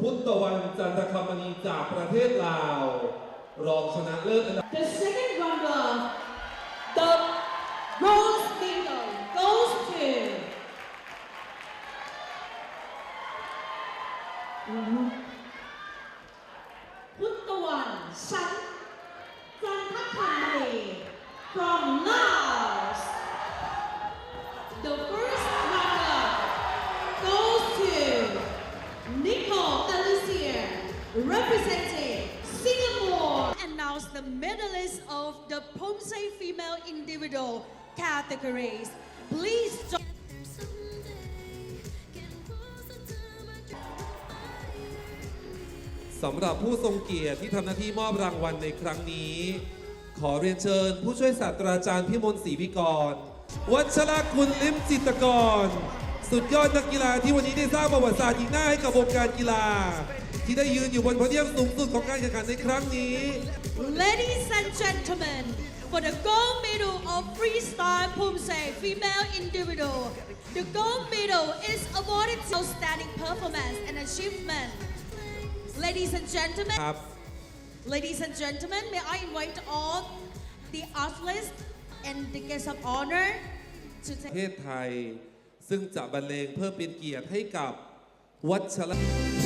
พุทธวันจันทคมณีจากประเทศลาวรองชนะเลิศอันดับ The second runner the rose medal goes to พุทธวันชา the medalists of the Pomse Female Individual categories. Please join. สำหรับผู้ทรงเกียรติที่ทำหน้าที่มอบรางวัลในครั้งนี้ ขอเรียนเชิญผู้ช่วยศาสตราจารย์พิมลศรีวิกรวัชรคุณลิมจิตกรสุดยอดนักกีฬาที่วันนี้ได้สร้างประวัติศาสตร์อีกหน้าให้กับวงการกีฬา ที่ได้ยืนอยู่บนโพเดียมสูงสุดของการแข่งขันในครั้งนี้ Ladies and gentlemen for the gold medal of freestyle pumse female individual the gold medal is awarded to outstanding performance and achievement ladies and gentlemen Ladies and gentlemen, may I invite all the athletes and the guests of honor to ประ take เทศไทยซึ่งจะบรรเลงเพื่อเป็นเกียรติให้กับวัชระ